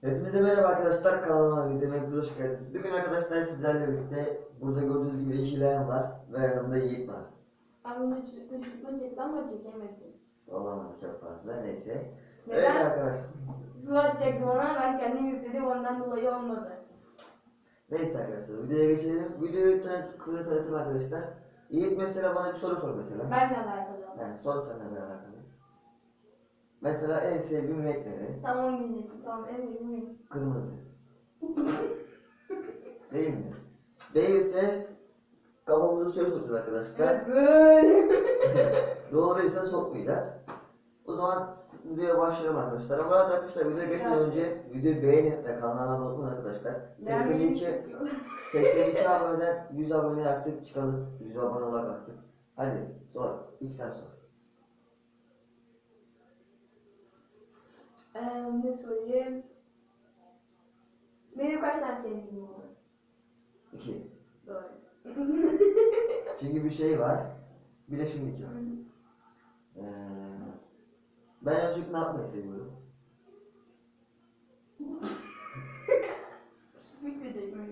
Hepinize merhaba arkadaşlar kanalıma hepiniz hoş geldiniz. Bugün arkadaşlar sizlerle birlikte burada gördüğünüz gibi işleyen var ve yanımda Yiğit var. Abi çocukma çekti ama çekemedi. Olamadı çok fazla neyse. Evet Neden? arkadaşlar. Suat çekti bana ben kendim ondan dolayı olmadı. Neyse arkadaşlar videoya geçelim. Videoyu tanıt, kısa tanıtım arkadaşlar. Yiğit mesela bana bir soru sor mesela. Ben de alakalı. Yani sor seninle alakalı. Mesela en sevdiğin renk ne? Tamam diyecektim tamam en iyiyim. Kırmızı. Değil mi? Değilse kafamızı suya sokacağız arkadaşlar. Evet böyle. Doğruysa sokmayacağız. O zaman videoya başlayalım arkadaşlar. Arada arkadaşlar videoya geçmeden önce videoyu beğenin ve kanala abone olun arkadaşlar. Beğenmeyi 82, 82 aboneden 100 abone artık çıkalım. 100 abone olarak artık. Hadi sor. İlk sen sor. Ne sorayım? Benim kaç tane sevgilim var? 2. Doğru. Çünkü bir şey var. Bir de şimdiki var. Ee, ben en çok ne yapmayı seviyorum? Bitmeyecek mi?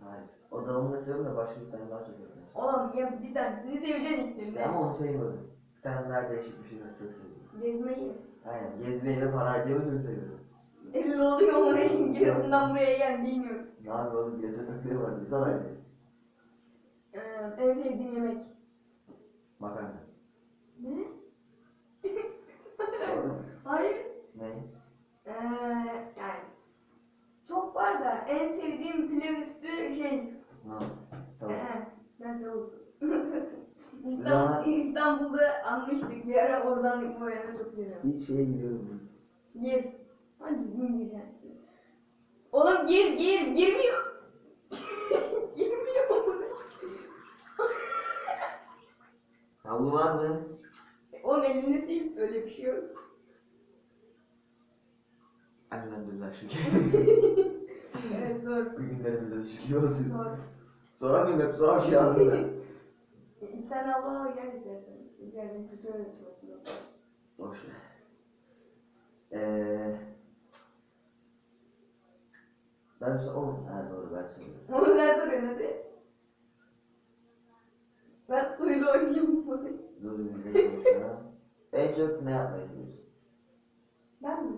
Hayır. O da da seviyorum da başka bir tane daha çok seviyorum. Oğlum ya bir tanesini seveceksin işte. İşte ama onu sevmiyorum. Daha değişik bir şey var çok seviyorum. Gezmeyi. Aynen. Gezmeyi ve para harcamayı çok seviyorum. Elli oluyor mu ne? Giresun'dan buraya gel bilmiyorum. Ne yapıyor oğlum? Bilese taktığı var. Bir sana Ee, en sevdiğim yemek. Makarna. Ne? Hayır. Ne? Ee, yani çok var da en sevdiğim pilav üstü şey. Ha. Tamam. Ee, ben tavuk. Zaman- İstanbul, İstanbul'da almıştık bir ara oradan bu yana çok seviyorum. İlk şeye gidiyorum. Gir. Hadi düzgün gir yani. Oğlum gir gir girmiyor. girmiyor. Havlu var mı? Oğlum elini sil öyle bir şey yok. Elhamdülillah şükür. Evet sor. Bugünlerimizde şükür olsun. Sor. Soramıyorum hep soran şey ağzımda. İki tane abla gel istersen. İçeriden kötü öğretiyorsun. Boş ver. Eee... Ben so oh, ha doğru ben söylüyorum. Onu sen soruyorsun hadi. Ben suyla oynayayım bunu. Dur bir de konuşalım. En çok ne yapmayı seviyorsun? Ben mi?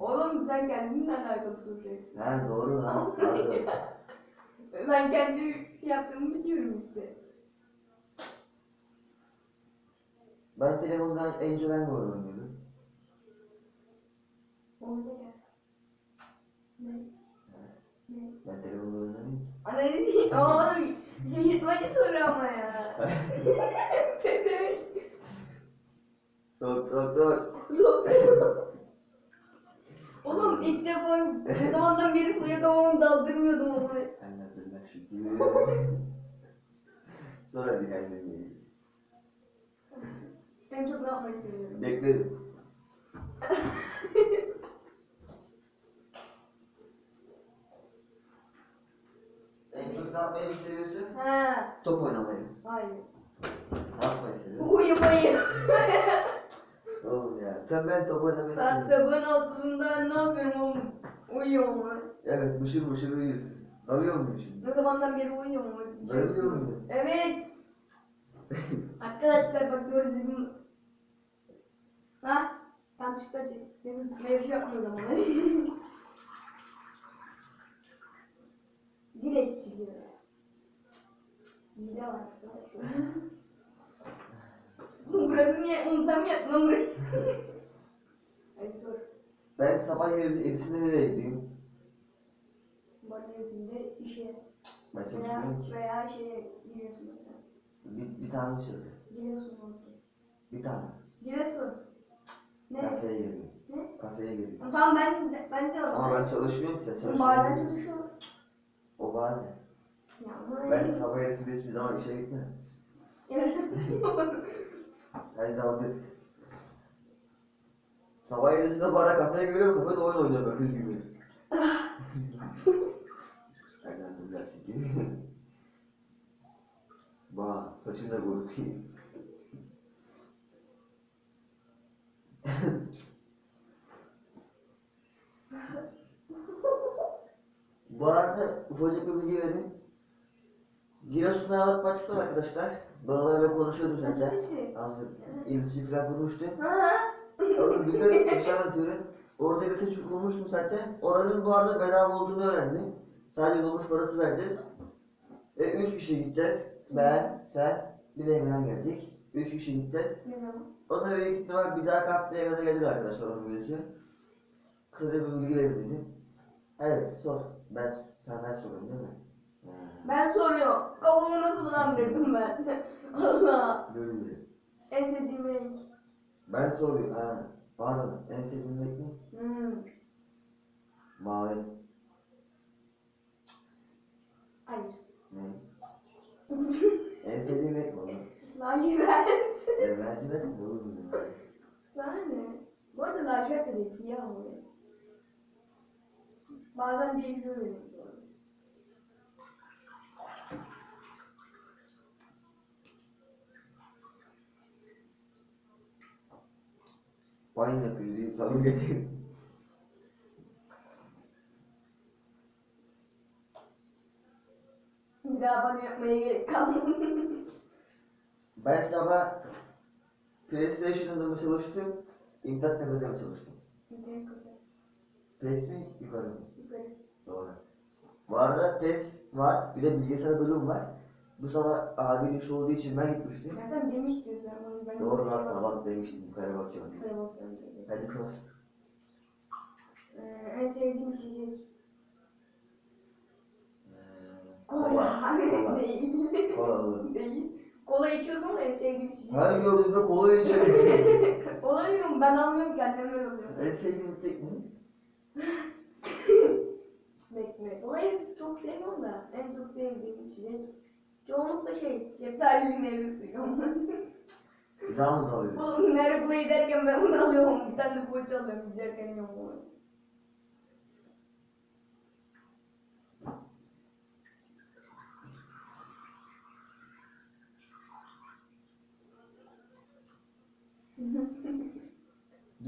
Oğlum sen kendinle alakalı soracaksın. Ha doğru lan. Pardon. Ben kendi yaptığımı biliyorum işte. Ben telefondan hangi oyun oynuyorum? Orada gel. Ne? Ne? Ben telefonda oynamıyorum. Analiz Oğlum şaşırtmacı soru ama ya. Pezevenk. Sok sok sok. Oğlum ilk defa ne zamandan beri suya kafamı daldırmıyordum ama. Elhamdülillah şükür. Sor hadi kendini. En çok ne yapmayı seviyorum? Beklerim. en çok ne yapmayı seviyorsun? Ha, Top oynamayı. hayır. Ne yapmayı seviyorsun? Uyumayı. Oğlum ya. Sen ben top oynamayı Saat seviyorum. sabahın altında ne yapıyorum oğlum? Uyuyorum mu? Evet mışır mışır uyuyorsun. Alıyor muyum şimdi? Ne zamandan beri uyuyorum mu? Uyuyor muyum? Evet. Arkadaşlar bak düzgün. Ha? Tam çıktı açık. Benim mevzu yapmıyor zaman. Direkt çıkıyor. Hile var arkadaşlar. Burası niye? Yaptın lan burayı? Hadi sor. Ben sabah yedi- yedisinde nereye gideyim? Magazinde işe Ben veya, çalışmıyorum ki. veya şeye mesela. Bir, bir tane söyle. Giresun oldu. Bir tane. Giresun. Ne? Kafeye gireyim. Ne? Kafeye gireyim. Tamam ben de, ben de Ama ben çalışmıyorum ki sen çalışmıyorsun. Barda çalışıyor. O bazen. Ya Ben sabah yedisinde hiçbir zaman işe gitmem. Hadi daldık. Sabah yedisinde bara kafeye geliyorum, kafede oyun oynuyorum öküz gibi. Elhamdülillah çünkü. Bak, saçını da kurutayım. Bu arada ufacık bir bilgi vereyim. Giresun'da Ahmet Bahçesi var arkadaşlar. Babalarla konuşuyordu zaten. Azı iletişim falan kurmuştu. Oğlum de bir şey anlatıyorum. Orada iletişim kurmuştum zaten. Oranın bu arada bedava olduğunu öğrendim. Sadece dolmuş parası vereceğiz. Ve üç kişi gideceğiz. Ben, sen, bir de Emre'den gelecek. Üç kişi zaman? O da büyük ihtimal bir daha haftaya kadar gelir arkadaşlar onun videosu. Kısaca bir bilgi dedim. Evet sor. Ben senden soruyorum değil mi? Ha. Ben soruyorum. Kafamı nasıl bulandırdım ben? Allah. Böyle. En sevdiğim renk. Ben soruyorum. Ha. Pardon. En sevdiğin renk ne? Hmm. Mavi. Hayır. Ne? en sevdiğin renk mi oğlum? Lacivert. E, mercimek mi oğlum? Sana ne? Bu arada lacivert de değil, siyah oluyor. Bazen değişiyor benim. Banyo yapıyoruz. İnsanı getirin. Bir daha bana yapmaya gerek kalmadı. Ben sabah PlayStation'da mı çalıştım? İnternet kafede mi çalıştım? PES mi? Yukarı mı? Doğru. Bu arada PES var. Bir de bilgisayar bölüm var. Bu sabah abinin işi olduğu için ben gitmiştim. Zaten demiştin sen bana. Ben Doğru lan sana bak demiştim. Yukarı bakıyorum. Yukarı bakıyorum. Hadi sor. Ee, en sevdiğim içecek. Ee, Kola. Kola. Değil. Kola olur. Değil. Kola içiyorum ama en sevdiğim içecek. Her gördüğümde kola içeriz. Kola yiyorum ben almıyorum ki annem öyle oluyor. en sevdiğin içecek ne? Bekle. Kolayı çok sevmiyorum da en çok sevdiğim içecek. Çoğunlukla şey, şeftalili meyve suyu. Daha mı kalıyor? Oğlum merhaba derken ben bunu alıyorum. Bir tane de poğaça alıyorum. Giderken yok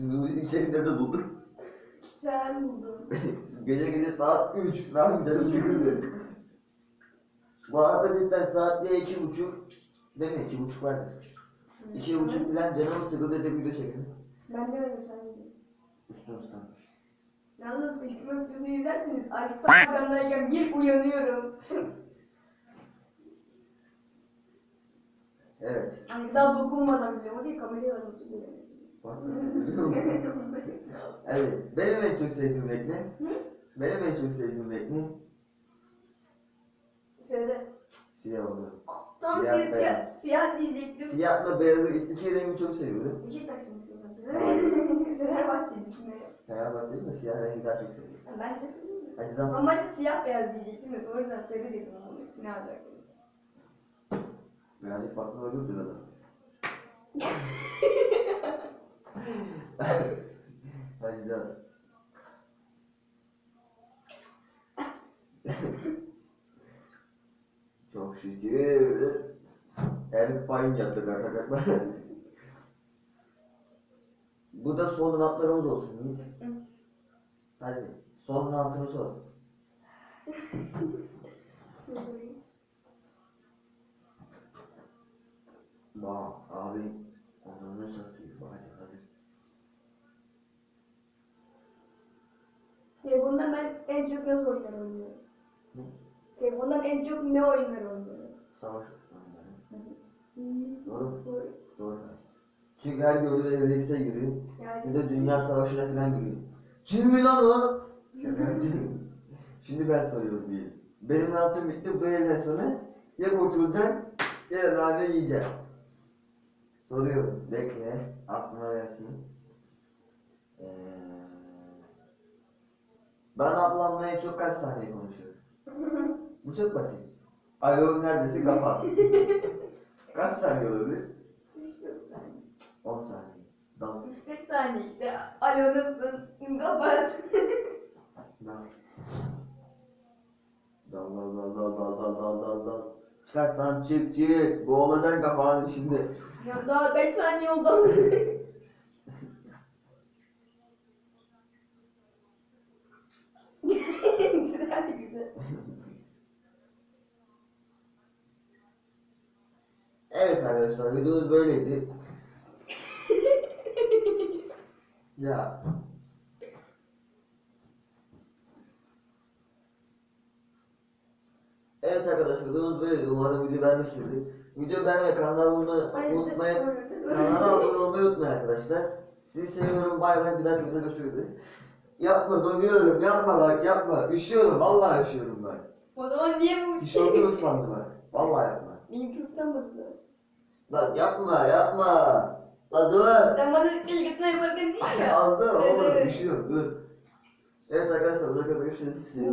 onu. İçeride de buldum. Sen buldun. gece gece saat 3. Ne yapayım canım sıkıldı. Bu arada cidden saat iki buçuk. Değil mi? İki buçuk vardır. İki buçuk falan canım sıkıldı dedi video çekelim. Ben de öyle sen de. Üstüne ıslanmış. Yalnız kışkırtma videosunu izlerseniz açıkta makamdayken bir uyanıyorum. Evet. Hani daha dokunmadan bile o değil kameraya nasıl musun? Evet. Benim en çok sevdiğim renk ne? Hı? Benim en çok sevdiğim renk ne? Söyle. Siyah olur. Tam Siyah, siyah, siyah, beyaz. siyah, diyecektim. Siyahla beyazı iki rengi çok seviyorum. Beşiktaşlı mısın sen? Fenerbahçe'lisin mi? Fenerbahçe'yi de siyah rengi daha çok seviyorum. Ben de seviyorum. Normalde siyah beyaz diyecektim de yüzden söyle dedim onu. Ne alaka? Birazcık baklava gördü adam. Hadi. Çok şükür. Elif payın yaptık arkadaşlar. Bu da son altlarımız olsun. Hadi. Son altını sor. Bak abi onu ne satıyor? Hadi hadi. Telefondan ben en çok nasıl oyunlar oynuyorum? Ne? Telefondan en çok ne oyunlar oynuyorum? Savaş oyunları. Hmm. Doğru. Doğru. Doğru. Çünkü her gördüğü evlilikse giriyor. Yani Bir de dünya savaşına falan giriyor. Kim mi lan o? Şimdi ben soruyorum diye. Benim altım bitti bu elden sonra ya kurtulacaksın ya rane yiyeceksin. Soruyorum. Bekle. Aklıma gelsin. Ee, ben ablamla en çok kaç saniye konuşuyorum? Bu çok basit. Alo neredesin kapat. kaç saniye olabilir? 3-4 saniye. 10 saniye. Dal. 3-4 saniye işte. Alo nasılsın? Kapat. Dal. Dal dal dal dal dal dal dal dal dal. Çıkart lan çık çık. Boğulacaksın kafanı şimdi. ya daha kaç saniye oldu? Güzel. Hadi güzel. Evet arkadaşlar videomuz böyleydi. ya. Evet arkadaşlar videomuz böyleydi. Umarım video beğenmişsinizdir. Video beğenmeyi, kanala abone unutmayın. Kanala abone olmayı unutmayın arkadaşlar. Sizi seviyorum. Bay bay. Bir dahaki videoda görüşmek üzere. Yapma donuyorum. Yapma bak yapma. Üşüyorum. Vallahi üşüyorum bak. O zaman niye bu Tişörtüm ıslandı bak. Vallahi yapma. Benimki ıslanmadı. Lan yapma yapma. Lan dur. Sen bana kılgıtına yaparken değil ya. Az dur oğlum Evet. üşüyorum dur. Evet arkadaşlar bu kadar görüşürüz. Sizi-